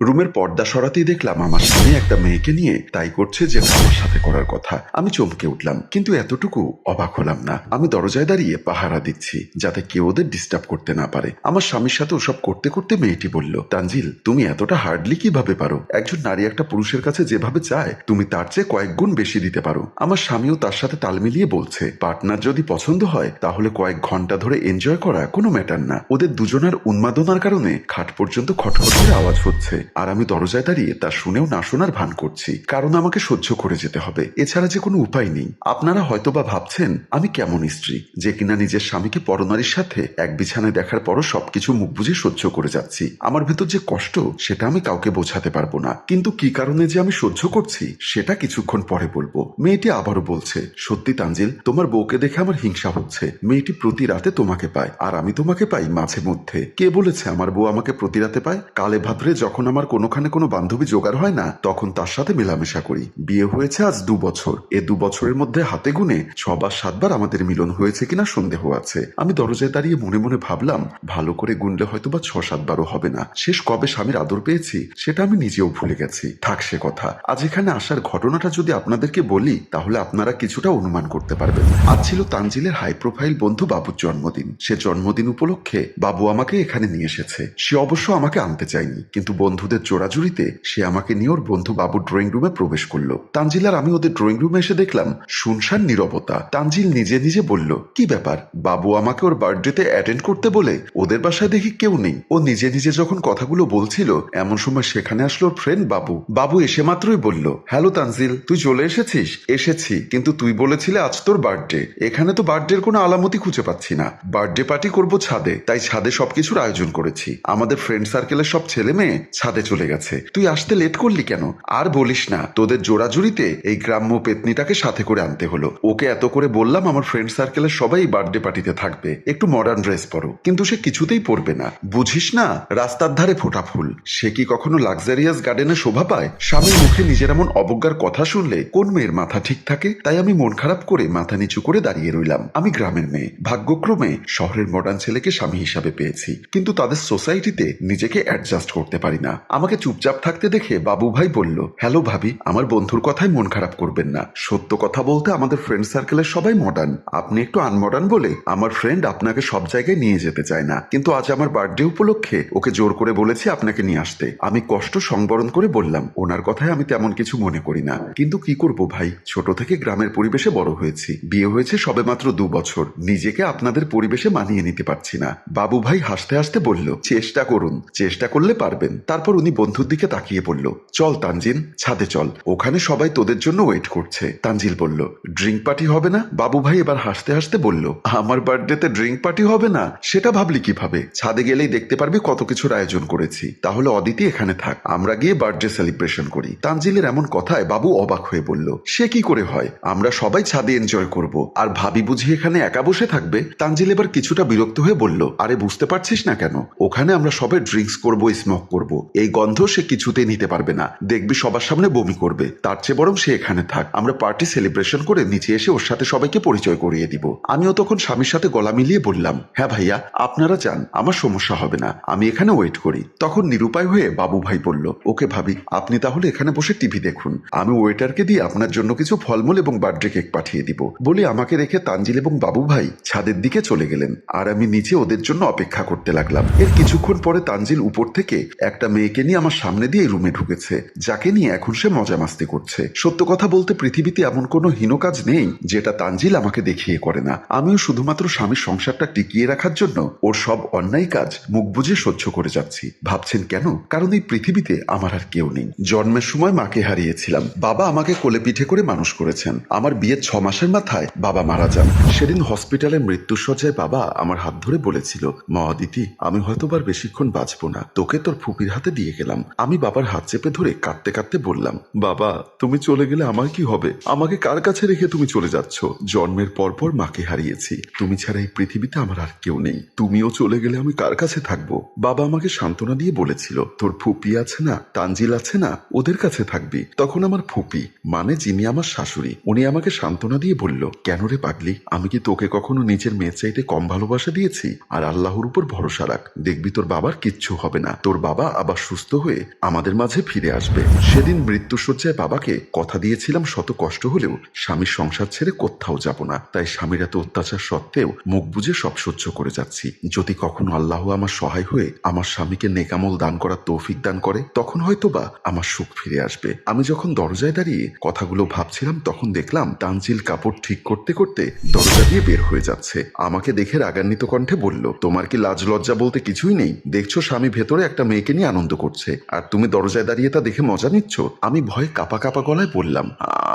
রুমের পর্দা সরাতেই দেখলাম আমার সামনে একটা মেয়েকে নিয়ে তাই করছে যে আমার সাথে করার কথা। আমি চমকে উঠলাম, কিন্তু এতটুকু অবাক হলাম না। আমি দরজায় দাঁড়িয়ে পাহারা দিচ্ছি, যাতে কেউ ওদের ডিস্টার্ব করতে না পারে। আমার স্বামীর সাথে ওসব করতে করতে মেয়েটি বলল, তানজিল, তুমি এতটা হার্ডলি কীভাবে পারো? একজন নারী একটা পুরুষের কাছে যেভাবে চায়, তুমি তার চেয়ে কয়েক গুণ বেশি দিতে পারো। আমার স্বামীও তার সাথে তাল মিলিয়ে বলছে, পার্টনার যদি পছন্দ হয়, তাহলে কয়েক ঘণ্টা ধরে এনজয় করা কোনো ম্যাটার না। ওদের দুজনের উন্মাদনার কারণে খাট পর্যন্ত খটখট করে আওয়াজ হচ্ছে। আর আমি দরজায় দাঁড়িয়ে তা শুনেও না শোনার ভান করছি। কারণ আমাকে সহ্য করে যেতে হবে। এছাড়া যে কোনো উপায় নেই। আপনারা হয়তোবা ভাবছেন, আমি কেমন স্ত্রী? যে কিনা নিজের স্বামীকে পরনারীর সাথে এক বিছানায় দেখার পরও সবকিছু মুখ বুঝে সহ্য করে যাচ্ছি। আমার ভেতর যে কষ্ট, সেটা আমি কাউকে বোঝাতে পারব না। কিন্তু কি কারণে যে আমি সহ্য করছি, সেটা কিছুক্ষণ পরে বলব। মেয়েটি আবারও বলছে, সত্যি তাঞ্জিল তোমার বউকে দেখে আমার হিংসা হচ্ছে। মেয়েটি প্রতি রাতে তোমাকে পায়। আর আমি তোমাকে পাই মাঝে মধ্যে। কে বলেছে আমার বউ আমাকে প্রতি রাতে পায়? কালে ভাদ্রে যখন আমার কোনোখানে কোনো বান্ধবী জোগাড় হয় না, তখন তার সাথে মেলামেশা করি। বিয়ে হয়েছে আজ দু বছর। এ দু বছরের মধ্যে হাতে গুনে ছবার সাতবার আমাদের মিলন হয়েছে কিনা সন্দেহ আছে। আমি দরজায় দাঁড়িয়ে মনে মনে ভাবলাম, ভালো করে গুনলে হয়তো বা ছ সাতবারও হবে না। শেষ কবে স্বামীর আদর পেয়েছি, সেটা আমি নিজেও ভুলে গেছি। থাক সে কথা। আজ এখানে আসার ঘটনাটা যদি আপনাদেরকে বলি, তাহলে আপনারা কিছুটা অনুমান করতে পারবেন। আজ ছিল তানজিলের হাই প্রোফাইল বন্ধু বাবুর জন্মদিন। সে জন্মদিন উপলক্ষে বাবু আমাকে এখানে নিয়ে এসেছে। সে অবশ্য আমাকে আনতে চায়নি, কিন্তু বন্ধুদের জোড়াজুড়িতে সে আমাকে নিয়ে ওর বন্ধু বাবুর ড্রয়িং রুমে প্রবেশ করল। তানজিল আর আমি ওদের ড্রয়িং রুমে এসে দেখলাম, শুনশান নীরবতা। তানজিল নিজে নিজে বলল, কি ব্যাপার? বাবু আমাকে ওর বার্থডেতে অ্যাটেন্ড করতে বলে ওদের বাসায় দেখি কেউ নেই। ও নিজে নিজে যখন কথাগুলো বলছিল, এমন সময় সেখানে আসলো ফ্রেন্ড বাবু। বাবু এসে মাত্রই বলল, হ্যালো তানজিল, তুই চলে এসেছিস? এসেছি, কিন্তু তুই বলেছিলে আজ তোর বার্থডে এখানে তো বার্থডের কোনো আলামতি খুঁজে পাচ্ছি না। বার্থডে পার্টি করব ছাদে, তাই ছাদে সবকিছুর আয়োজন করেছি। আমাদের ফ্রেন্ড সার্কেলের সব ছেলে মেয়ে ছাদে চলে গেছে। তুই আসতে লেট করলি কেন? আর বলিস না, তোদের জোড়াজুড়িতে এই গ্রাম্য পেতনিটাকে সাথে করে আনতে হলো। ওকে এত করে বললাম আমার ফ্রেন্ড সার্কেলের সবাই বার্থডে পার্টিতে থাকবে। একটু মডার্ন ড্রেস পরো। কিন্তু সে কিছুতেই পরবে না। বুঝিস না, রাস্তার ধারে ফোটা ফুল। সে কি কখনো লাক্সারিয়াস গার্ডেনে শোভা পায়? স্বামীর মুখে নিজের এমন অবজ্ঞার কথা শুনলে কোন মেয়ের মাথা ঠিক থাকে? তাই আমি মন খারাপ করে মাথা নিচু করে দাঁড়িয়ে রইলাম। আমি গ্রামের মেয়ে। ভাগ্যক্রমে শহরের মডার্ন ছেলেকে স্বামী হিসাবে পেয়েছি। কিন্তু তাদের সোসাইটিতে নিজেকে অ্যাডজাস্ট করতে পারি না। আমাকে চুপচাপ থাকতে দেখে বাবু ভাই বলল, হ্যালো ভাবি, আমার বন্ধুর কথায় মন খারাপ করবেন না। সত্য কথা বলতে আমাদের ফ্রেন্ড সার্কেলের সবাই মডার্ন আপনি একটু আনমডার্ন বলে আমার ফ্রেন্ড আপনাকে সব জায়গায় নিয়ে যেতে চায় না। কিন্তু আজ আমার বার্থডে উপলক্ষে ওকে জোর করে বলেছি আপনাকে নিয়ে আসতে। আমি কষ্ট সংবরণ করে বললাম, ওনার কথায় আমি তেমন কিছু মনে করি না। কিন্তু কি করব ভাই? ছোট থেকে গ্রামের পরিবেশে বড় হয়েছি। বিয়ে হয়েছে সবে মাত্র দু বছর। নিজেকে আপনাদের পরিবেশে মানিয়ে নিতে পারছি না। বাবু ভাই হাসতে হাসতে বলল, চেষ্টা করুন। চেষ্টা করলে পারবেন। তারপর উনি বন্ধুর দিকে তাকিয়ে বলল, চল তানজিন, ছাদে চল। ওখানে সবাই তোদের জন্য ওয়েট করছে। তানজিল বলল, ড্রিঙ্ক পার্টি হবে না? বাবু ভাই এবার হাসতে হাসতে বলল, আমার বার্থডেতে ড্রিঙ্ক পার্টি হবে না? সেটা ভাবলি কীভাবে? ছাদে গেলেই দেখতে পারবি কত কিছুর আয়োজন করেছি। তাহলে অদিতি এখানে থাক, আমরা গিয়ে বার্থডে সেলিব্রেশন করি। তানজিলের এমন কথায় বাবু অবাক হয়ে বলল, সে কি করে হয়? আমরা সবাই ছাদে এনজয় করব। আর ভাবি বুঝি এখানে একা বসে থাকবে? তানজিল এবার কিছুটা বিরক্ত হয়ে বলল, আরে বুঝতে পারছিস না কেন? ওখানে আমরা সবাই ড্রিঙ্কস করব, স্মোক করব। এই গন্ধ সে কিছুতেই নিতে পারবে না। দেখবি সবার সামনে বমি করবে। তার চেয়ে বরং সে এখানে থাক। আমরা পার্টি সেলিব্রেশন করে নিচে এসে ওর সাথে সবাইকে পরিচয় করিয়ে দিব। আমিও তখন স্বামীর সাথে গলা মিলিয়ে বললাম হ্যাঁ ভাইয়া, আপনারা যান। আমার সমস্যা হবে না। আমি এখানে ওয়েট করি। তখন নিরুপায় হয়ে বাবু ভাই বলল, ওকে ভাবি, আপনি তাহলে এখানে বসে টিভি দেখুন। আমি ওয়েটারকে দিয়ে আপনার জন্য কিছু ফলমূল এবং বার্থডে কেক পাঠিয়ে দিব। বলে আমাকে রেখে তানজিল এবং বাবু ভাই ছাদের দিকে চলে গেলেন। আর আমি নিচে ওদের জন্য অপেক্ষা করতে লাগলাম। এর কিছুক্ষণ পরে তানজিল উপর থেকে একটা মেয়েকে নিয়ে আমার সামনে দিয়ে রুমে ঢুকেছে, যাকে নিয়ে এখন সে মজা মাস্তি করছে। সত্য কথা বলতে পৃথিবীতে এমন কোনো হীন কাজ নেই, যেটা তানজিল আমাকে দেখিয়ে করে না। আমিও শুধুমাত্র স্বামীর সংসারটা টিকিয়ে রাখার জন্য ওর সব অন্যায় কাজ মুখ বুঝে সহ্য করে যাচ্ছি। ভাবছেন কেন? কারণ এই পৃথিবীতে আমার আর কেউ নেই। জন্মের সময় মাকে হারিয়েছিলাম। বাবা আমাকে কোলে পিঠে করে মানুষ করেছেন। আমার বিয়ের ছ মাসের মাথায় বাবা মারা যান। সেদিন হসপিটালে মৃত্যুসজ্জায় বাবা আমার হাত ধরে বলেছিল, মা আমি হয়তোবার বেশিক্ষণ বাঁচবো না। তোকে তোর ফুপির হাতে দিয়ে গেলাম। আমি বাবার হাত চেপে ধরে কাঁদতে কাঁদতে বললাম, বাবা, তুমি চলে গেলে আমার কি হবে? আমাকে কার কাছে রেখে তুমি চলে যাচ্ছ? জন্মের পর পর মাকে হারিয়েছি। তুমি ছাড়া এই পৃথিবীতে আমার আর কেউ নেই। তুমিও চলে গেলে আমি কার কাছে থাকব? বাবা আমাকে সান্ত্বনা দিয়ে বলেছিল, তোর ফুপি আছে না? তানজিল আছে না? ওদের কাছে থাকবি। তখন আমার ফুপি মানে যিনি আমার শাশুড়ি, উনি আমাকে সান্ত্বনা দিয়ে বলল, কেন রে পাগলি? আমি কি তোকে কখনো নিজের মেয়ের চাইতে কম ভালোবাসা দিয়েছি? আর আল্লাহর উপর ভরসা রাখ। দেখবি তোর বাবার কিচ্ছু হবে না। তোর বাবা আবার সুস্থ হয়ে আমাদের মাঝে ফিরে আসবে। সেদিন মৃত্যুসজ্জায় বাবাকে কথা দিয়েছিলাম, শত কষ্ট হলেও স্বামীর সংসার ছেড়ে কোথাও যাব না। তাই স্বামীর এত অত্যাচার সত্ত্বেও মুখ বুঝে সব সহ্য করে যাচ্ছি। যদি কখনো আল্লাহ আমার সহায় হয়ে আমার স্বামীকে নেকামল দান করার তৌফিক দান করে, তখন হয়তো বা আমার সুখ ফিরে আসবে। আমি যখন দরজায় দাঁড়িয়ে কথাগুলো ভাবছিলাম, তখন দেখলাম তানজিল কাপড় ঠিক করতে করতে দরজা দিয়ে বের হয়ে যাচ্ছে। আমাকে দেখে রাগান্বিত কণ্ঠে বলল, তোমার কি লাজ লজ্জা বলতে কিছুই নেই? দেখছ স্বামী ভেতরে একটা মেয়েকে নিয়ে আনন্দ করছে। আর তুমি দরজায় দাঁড়িয়ে তা দেখে মজা নিচ্ছ? আমি ভয়ে কাপা কাপা গলায় বললাম,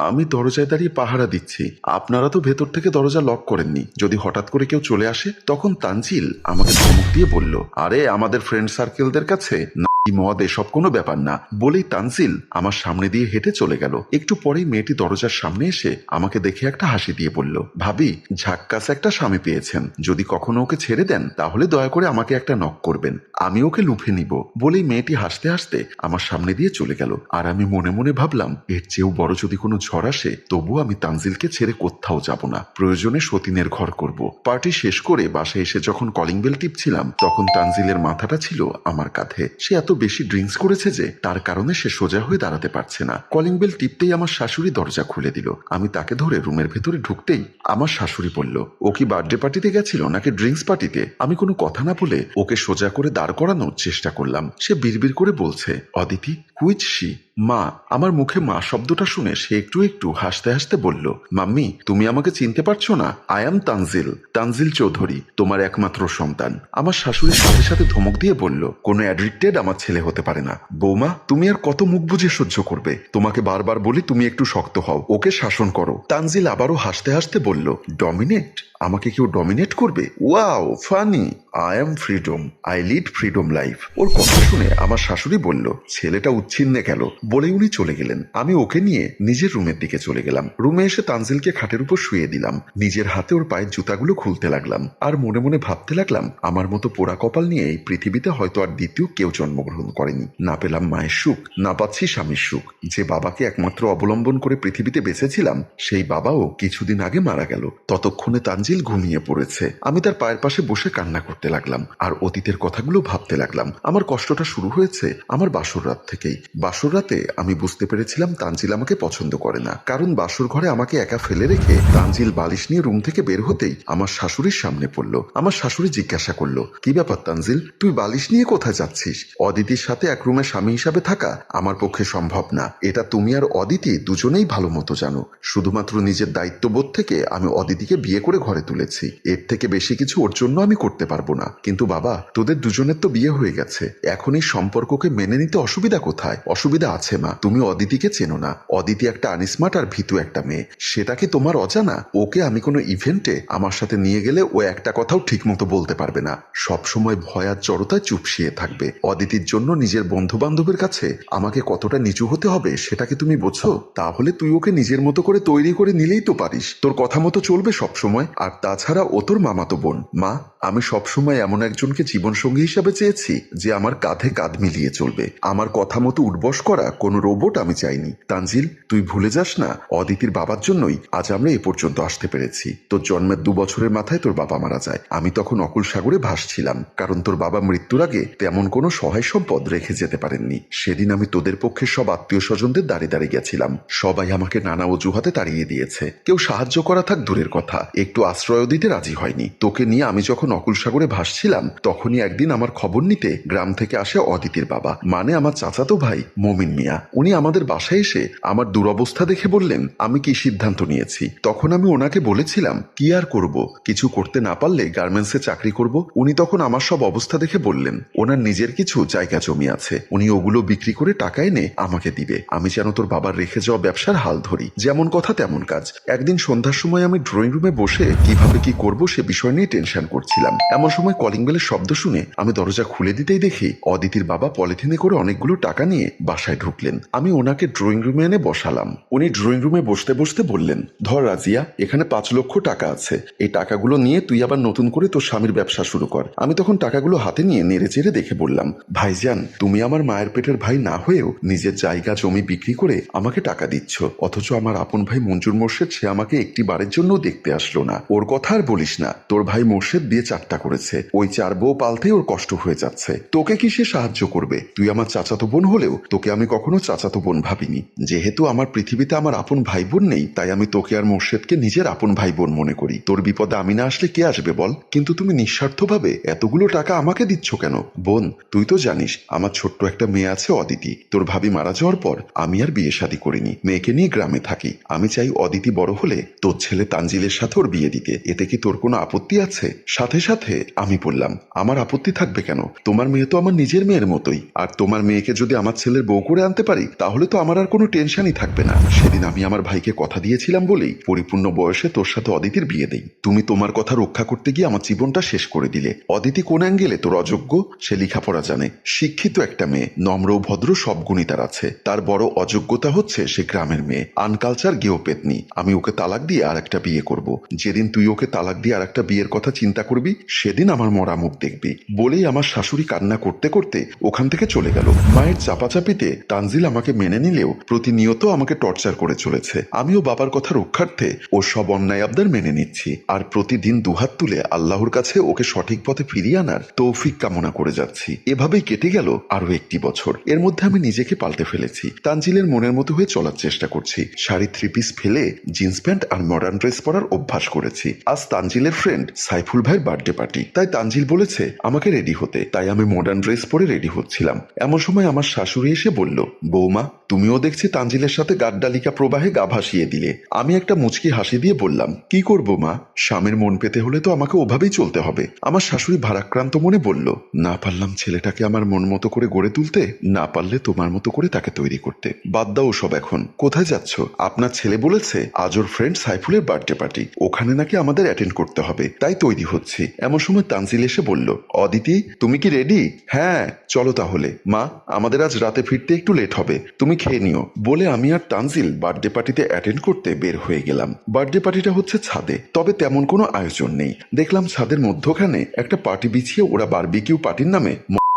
আমি দরজায় দাঁড়িয়ে পাহারা দিচ্ছি। আপনারা তো ভেতর থেকে দরজা লক করেননি। যদি হঠাৎ করে কেউ চলে আসে, তখন তানজিল আমাকে ধমক দিয়ে বলল, আরে, আমাদের ফ্রেন্ড সার্কেলদের কাছে মদ, এসব কোনো ব্যাপার না। বলেই তানজিল আমার সামনে দিয়ে হেঁটে চলে গেল। একটু পরেই মেয়েটি দরজার সামনে এসে আমাকে দেখে একটা হাসি দিয়ে বলল, ভাবি, ঝাক্কাস একটা স্বামী পেয়েছেন। যদি কখনো ওকে ছেড়ে দেন, তাহলে দয়া করে আমাকে একটা নক করবেন। আমি ওকে লুফে নিব। বলেই মেয়েটি হাসতে হাসতে আমার সামনে দিয়ে চলে গেল। আর আমি মনে মনে ভাবলাম, এর চেয়েও বড় যদি কোনো ঝড় আসে, তবুও আমি তানজিলকে ছেড়ে কোথাও যাব না। প্রয়োজনে সতীনের ঘর করব। পার্টি শেষ করে বাসায় এসে যখন কলিং বেল টিপছিলাম, তখন তানজিলের মাথাটা ছিল আমার কাঁধে। সে এত বেশি ড্রিঙ্কস করেছে যে তার কারণে সে সোজা হয়ে দাঁড়াতে পারছে না। কলিং বেল টিপতেই আমার শাশুড়ি দরজা খুলে দিল। আমি তাকে ধরে রুমের ভেতরে ঢুকতেই আমার শাশুড়ি বলল, ও কি বার্থডে পার্টিতে গেছিল নাকি ড্রিঙ্কস পার্টিতে? আমি কোনো কথা না বলে ওকে সোজা করে দাঁড় করানোর চেষ্টা করলাম। সে বিড়বিড় করে বলছে, অদিতি শি মা, আমার মুখে মা শব্দটা শুনে সে একটু একটু হাসতে হাসতে বলল, মাম্মি, তুমি আমাকে চিনতে পারছ না? আই এম তানজিল তানজিল চৌধুরী তোমার একমাত্র সন্তান। আমার শাশুড়ির সাথে সাথে ধমক দিয়ে বলল, কোনো অ্যাডিক্টেড আমার ছেলে হতে পারে না। বৌমা, তুমি আর কত মুখ বুঝে সহ্য করবে? তোমাকে বারবার বলি তুমি একটু শক্ত হও, ওকে শাসন করো। তানজিল আবারও হাসতে হাসতে বলল ডমিনেট আমাকে কেউ ডমিনেট করবে? Wow funny I am freedom I lead freedom life ওর কথা শুনে আমার শাশুড়ি বলল, ছেলেটা উচ্ছিন্নে গেল। বলে উনি চলে গেলেন। আমি ওকে নিয়ে নিজের রুমের দিকে চলে গেলাম। রুমে এসে তানজিলকে খাটের উপর শুয়ে দিলাম। নিজের হাতে ওর পায়ের জুতাগুলো খুলতে লাগলাম। আর মনে মনে ভাবতে লাগলাম, আমার মতো পোড়া কপাল নিয়ে এই পৃথিবীতে হয়তো আর দ্বিতীয় কেউ জন্মগ্রহণ করেনি। না পেলাম মায়ের সুখ, না পাচ্ছি স্বামীর সুখ। যে বাবাকে একমাত্র অবলম্বন করে পৃথিবীতে বেঁচেছিলাম, সেই বাবাও কিছুদিন আগে মারা গেল। ততক্ষণে তানজিল ঘুমিয়ে পড়েছে। আমি তার পায়ের পাশে বসে কান্না করতে লাগলাম, আর অতীতের কথাগুলো ভাবতে লাগলাম। আমার কষ্টটা শুরু হয়েছে আমার বাসর রাত থেকেই। বাসর রাতে আমি বুঝতে পেরেছিলাম তানজিল আমাকে পছন্দ করে না, কারণ বাসর ঘরে আমাকে একা ফেলে রেখে তানজিল বালিশ নিয়ে রুম থেকে বের হতেই আমার শাশুড়ির সামনে পড়ল। আমার শাশুড়ি জিজ্ঞাসা করল, কি ব্যাপার তানজিল? তুই বালিশ নিয়ে কোথায় যাচ্ছিস? অদিতির সাথে এক রুমে স্বামী হিসাবে থাকা আমার পক্ষে সম্ভব না। এটা তুমি আর অদিতি দুজনেই ভালো মতো জানো। শুধুমাত্র নিজের দায়িত্ববোধ থেকে আমি অদিতিকে বিয়ে করে ঘরে তুলেছি। এর থেকে বেশি কিছু ওর জন্য আমি করতে পারব না। কিন্তু বাবা, তোদের দুজনের তো বিয়ে হয়ে গেছে। এখন এই সম্পর্ককে মেনে নিতে অসুবিধা কোথায়? অসুবিধা আছে মা। তুমি অদিতিকে চেনো না। অদিতি একটা আনিসমার্ট আর ভীতু একটা মেয়ে। সেটা কি তোমার অজানা? ওকে আমি কোনো ইভেন্টে আমার সাথে নিয়ে গেলে ও একটা কথাও ঠিক মতো বলতে পারবে না। সব সময় ভয় আর জড়তায় চুপসিয়ে থাকবে। অদিতির জন্য নিজের বন্ধু বান্ধবের কাছে আমাকে কতটা নিচু হতে হবে সেটা কি তুমি বোঝো? তাহলে তুই ওকে নিজের মতো করে তৈরি করে নিলেই তো পারিস। তোর কথা মতো চলবে সব সময় আর তাছাড়া ও তোর মামাতো বোন। মা, আমি সবসময় এমন একজনকে জীবনসঙ্গী হিসাবে চেয়েছি যে আমার কাঁধে কাঁধ মিলিয়ে চলবে। আমার কথা মতো উঠবস করা কোনো রোবট আমি চাইনি। তানজিল, তুই ভুলে যাস না, অদিতির বাবার জন্যই আজ আমরা এ পর্যন্ত আসতে পেরেছি। তোর জন্মের দু বছরের মাথায় তোর বাবা মারা যায়। আমি তখন অকুল সাগরে ভাসছিলাম, কারণ তোর বাবা মৃত্যুর আগে তেমন কোনো সহায় সম্পদ রেখে যেতে পারেননি। সেদিন আমি তোদের পক্ষে সব আত্মীয় স্বজনদের দাঁড়িয়ে দাঁড়িয়ে গেছিলাম। সবাই আমাকে নানা অজুহাতে তাড়িয়ে দিয়েছে। কেউ সাহায্য করা থাক দূরের কথা। একটু আশ্রয় দিতে রাজি হয়নি। তোকে নিয়ে আমি যখন অকুল সাগরে ভাসছিলাম, তখনই একদিন আমার খবর নিতে গ্রাম থেকে আসে অদিতির বাবা। মানে আমার চাচাতো ভাই মমিন মিয়া। উনি আমাদের বাসায় এসে আমার দুরবস্থা দেখে বললেন, আমি কি সিদ্ধান্ত নিয়েছি? তখন আমি ওনাকে বলেছিলাম, কি আর করব? কিছু করতে না পারলে গার্মেন্টসে চাকরি করব? উনি তখন আমার সব অবস্থা দেখে বললেন, ওনার নিজের কিছু জায়গা জমি আছে। উনি ওগুলো বিক্রি করে টাকা এনে আমাকে দিবে। আমি যেন তোর বাবার রেখে যাওয়া ব্যবসার হাল ধরি। যেমন কথা তেমন কাজ। একদিন সন্ধ্যার সময় আমি ড্রয়িং রুমে বসে কীভাবে কি করব সে বিষয় নিয়ে টেনশন করছিলাম। এমন সময় কলিং বেলের শব্দ শুনে আমি দরজা খুলে দিতেই দেখি অদিতির বাবা পলিথিনে করে অনেকগুলো টাকা নিয়ে বাসায় ঢুকলেন। আমি ওনাকে ড্রয়িং রুমে এনে বসালাম। উনি ড্রয়িং রুমে বসতে বসতে বললেন, ধর রাজিয়া, এখানে পাঁচ লক্ষ টাকা আছে। এই টাকাগুলো নিয়ে তুই আবার নতুন করে তোর স্বামীর ব্যবসা শুরু কর। আমি তখন টাকাগুলো হাতে নিয়ে নেড়ে চেড়ে দেখে বললাম, ভাইজান, তুমি আমার মায়ের পেটের ভাই না হয়েও নিজের জায়গা জমি বিক্রি করে আমাকে টাকা দিচ্ছ। অথচ আমার আপন ভাই মঞ্জুর মোর্শেদ, সে আমাকে একটি বারের জন্য দেখতে আসলো না। ওর কথা আর বলিস না। তোর ভাই মোর্শেদ বিয়ে চারটা করেছে। ওই চার বউ পালতেই ওর কষ্ট হয়ে যাচ্ছে। তোকে কি সে সাহায্য করবে? তুই আমার চাচাতো বোন হলেও তোকে আমি কখনো চাচাতো বোন ভাবিনি। যেহেতু আমার পৃথিবীতে আমার আপন ভাই বোন নেই, তাই আমি তোকে আর মোর্শেদকে নিজের আপন ভাই বোন মনে করি। তোর বিপদে আমি না আসলে কে আসবে বল? কিন্তু তুমি নিঃস্বার্থভাবে এতগুলো টাকা আমাকে দিচ্ছ কেন? বোন, তুই তো জানিস আমার ছোট্ট একটা মেয়ে আছে অদিতি। তোর ভাবি মারা যাওয়ার পর আমি আর বিয়ে শাদী করিনি। মেয়েকে নিয়ে গ্রামে থাকি। আমি চাই অদিতি বড় হলে তোর ছেলে তানজিলের সাথে ওর বিয়ে দিতে এতে কি তোর কোনো আপত্তি আছে? সাথে সাথে আমি বললাম, আমার আপত্তি থাকবে কেন? তোমার মেয়ে তো আমার নিজের মেয়ের মতোই। আর তোমার মেয়েকে যদি আমার ছেলের বউ করে আনতে পারি, তাহলে তো আমার আর কোনো টেনশনই থাকবে না। সেদিন আমি আমার ভাইকে কথা দিয়েছিলাম বলেই পরিপূর্ণ বয়সে তোর সাথে অদিতির বিয়ে দেই। তুমি তোমার কথা রক্ষা করতে গিয়ে আমার জীবনটা শেষ করে দিলে। অদিতি কোন অ্যাঙ্গেলে তোর অযোগ্য, সে লেখাপড়া জানে। শিক্ষিত একটা মেয়ে, নম্র ভদ্র সব গুণই তার আছে। তার বড় অযোগ্যতা হচ্ছে সে গ্রামের মেয়ে, আনকালচার গেও পেতনি আমি ওকে তালাক দিয়ে আর একটা বিয়ে করব। যেদিন তুই ওকে তালাক দিয়ে আর একটা বিয়ের কথা চিন্তা করবি, সেদিন আমার মরা মুখ দেখবি। বলেই আমার শাশুড়ি কান্না করতে করতে ওখান থেকে চলে গেল। মায়ের চাপাচাপিতে তানজিল আমাকে মেনে নিলেও প্রতিনিয়ত আমাকে টর্চার করে চলেছে। আমিও বাবার কথা রক্ষার্থে ও সব অন্যায় আবদার মেনে নিচ্ছি। আর প্রতিদিন দুহাত তুলে আল্লাহর কাছে ওকে সঠিক পথে ফিরিয়ে আনার তৌফিক কামনা করে যাচ্ছি। এভাবেই কেটে গেল আরও একটি বছর। এর মধ্যে আমি নিজেকে পাল্টে ফেলেছি। তানজিলের মনের মতো হয়ে চলার চেষ্টা করছি। শাড়ি থ্রি পিস ফেলে জিন্স প্যান্ট আর মডার্ন ড্রেস পরার অভ্যাস করেছি। আজ তানজিলের ফ্রেন্ড সাইফুল ভাইয়ের বার্থডে পার্টি তাই তানজিল বলেছে, আমাকে রেডি হতে। তাই আমি মডার্ন ড্রেস পরে রেডি হচ্ছিলাম। এমন সময় আমার শাশুড়ি এসে বলল, বৌমা, তুমিও দেখছি তানজিলের সাথে গাড্ডালিকা প্রবাহে গা ভাসিয়ে দিলে। আমি একটা মুচকি হাসি দিয়ে বললাম, কি করব, মা? স্বামীর মন পেতে হলে তো আমাকে ওভাবেই চলতে হবে। আমার শাশুড়ি ভারাক্রান্ত মনে বলল, না পারলাম ছেলেটাকে আমার মন মতো করে গড়ে তুলতে, না পারলে তোমার মতো করে তাকে তৈরি করতে। বাদ দাও সব এখন। কোথায় যাচ্ছ? আপনার ছেলে বলেছে, আজ ওর ফ্রেন্ড সাইফুলের বার্থডে পার্টি ওখানে নাকি আমাদের অ্যাটেন্ড করতে হবে, তাই তৈরি হচ্ছি। এমন সময় তানজিল এসে বলল, অদিতি, তুমি কি রেডি হ্যাঁ চলো তাহলে। মা, আমাদের আজ রাতে ফিরতে একটু লেট হবে। তুমি খেয়ে নিও। বলে আমি আর তানজিল বার্থডে পার্টিতে অ্যাটেন্ড করতে বের হয়ে গেলাম। বার্থডে পার্টিটা হচ্ছে ছাদে, তবে তেমন কোনো আয়োজন নেই। দেখলাম ছাদের মধ্যখানে একটা পার্টি বিছিয়ে ওরা বারবিকিউ পার্টির নামে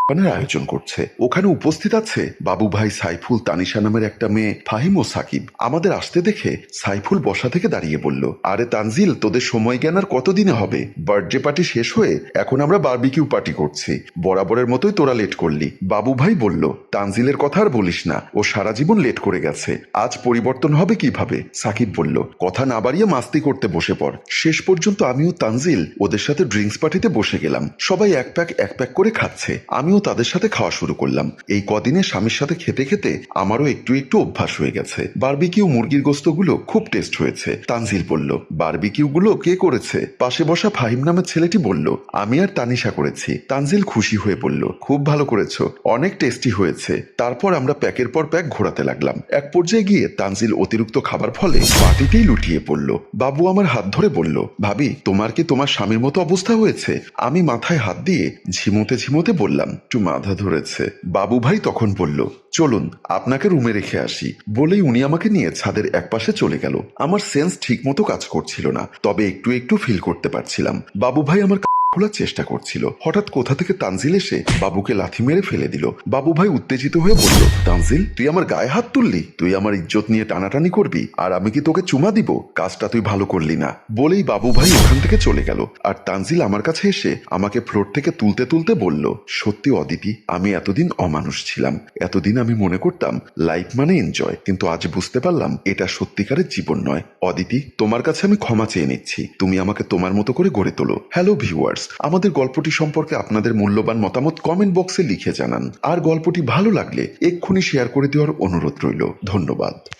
পানের আয়োজন করছে। ওখানে উপস্থিত আছে বাবু ভাই সাইফুল তানিশা নামের একটা মেয়ে ফাহিম ও সাকিব। আমাদের আসতে দেখে সাইফুল বসা থেকে দাঁড়িয়ে বলল, আরে তানজিল, তোদের সময় জ্ঞান আর কতদিনে হবে? বার্থডে পার্টি শেষ হয়ে এখন আমরা বারবিকিউ পার্টি করছি। বরাবরের মতোই তোরা লেট করলি। বাবু ভাই বলল, তানজিলের কথা আর বলিস না, ও সারা জীবন লেট করে গেছে। আজ পরিবর্তন হবে কীভাবে? সাকিব বলল, কথা না বাড়িয়ে মাস্তি করতে বসে পড়। শেষ পর্যন্ত আমিও তানজিল ওদের সাথে ড্রিঙ্কস পার্টিতে বসে গেলাম। সবাই এক প্যাক এক প্যাক করে খাচ্ছে। আমিও তাদের সাথে খাওয়া শুরু করলাম। এই কদিনে স্বামীর সাথে খেতে খেতে আমারও একটু একটু অভ্যাস হয়ে গেছে। বারবিকিউ মুরগির গোস্তগুলো খুব টেস্ট হয়েছে। তানজিল বলল বারবিকিউ গুলো কে করেছে? পাশে বসা ফাহিম নামের ছেলেটি বলল, আমি আর তানিশা করেছি। তানজিল খুশি হয়ে বলল, খুব ভালো করেছ, অনেক টেস্টি হয়েছে। তারপর আমরা প্যাকের পর প্যাক ঘোরাতে লাগলাম। এক পর্যায়ে গিয়ে তানজিল অতিরিক্ত খাবার ফলে মাটিতেই লুটিয়ে পড়ল। বাবু আমার হাত ধরে বলল, ভাবি, তোমার কি তোমার স্বামীর মতো অবস্থা হয়েছে? আমি মাথায় হাত দিয়ে ঝিমোতে ঝিমোতে বললাম একটু মাথা ধরেছে। বাবু ভাই তখন বলল, চলুন, আপনাকে রুমে রেখে আসি। বলেই উনি আমাকে নিয়ে ছাদের একপাশে চলে গেল। আমার সেন্স ঠিক মতো কাজ করছিল না, তবে একটু একটু ফিল করতে পারছিলাম। বাবু ভাই আমার খোলার চেষ্টা করছিল। হঠাৎ কোথা থেকে তানজিল এসে বাবুকে লাথি মেরে ফেলে দিল। বাবু ভাই উত্তেজিত হয়ে বলল, তানজিল, তুই আমার গায়ে হাত তুললি? তুই আমার ইজ্জত নিয়ে টানাটানি করবি? আর আমি কি তোকে চুমা দিব? কাজটা তুই ভালো করলি না। বলেই বাবু ভাই ওখান থেকে চলে গেল। আর তানজিল আমার কাছে এসে আমাকে ফ্লোর থেকে তুলতে তুলতে বলল, সত্যি অদিতি, আমি এতদিন অমানুষ ছিলাম। এতদিন আমি মনে করতাম, লাইফ মানে এনজয়। কিন্তু আজ বুঝতে পারলাম, এটা সত্যিকারের জীবন নয়। অদিতি, তোমার কাছে আমি ক্ষমা চেয়ে নিচ্ছি। তুমি আমাকে তোমার মতো করে গড়ে তোলো। হ্যালো ভিউয়ার্স আমাদের গল্পটি সম্পর্কে আপনাদের মূল্যবান মতামত কমেন্ট বক্সে লিখে জানান। আর গল্পটি ভালো লাগলে এক্ষুনি শেয়ার করে দেওয়ার অনুরোধ রইল। ধন্যবাদ।